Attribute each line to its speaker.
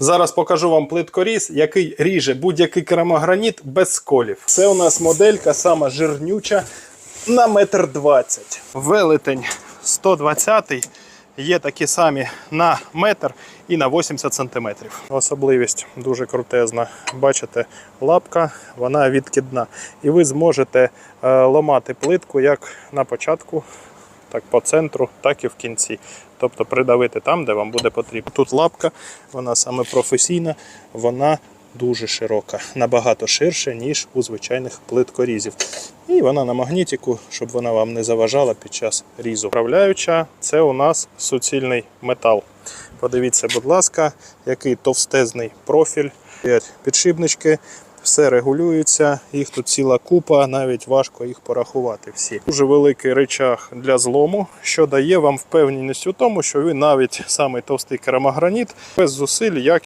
Speaker 1: Зараз покажу вам плиткоріз, який ріже будь-який керамограніт без сколів. Це у нас моделька сама жирнюча на метр двадцять. Велетень 120 Є такі самі на метр і на 80 сантиметрів. Особливість дуже крутезна. Бачите, лапка, вона відкидна. І ви зможете е, ламати плитку як на початку, так по центру, так і в кінці. Тобто придавити там, де вам буде потрібно. Тут лапка, вона саме професійна, вона дуже широка, набагато ширше, ніж у звичайних плиткорізів. І вона на магнітику, щоб вона вам не заважала під час різу. Управляюча це у нас суцільний метал. Подивіться, будь ласка, який товстезний профіль, підшипнички. Все регулюється, їх тут ціла купа, навіть важко їх порахувати всі. Дуже великий речах для злому, що дає вам впевненість у тому, що ви навіть самий товстий керамограніт без зусиль як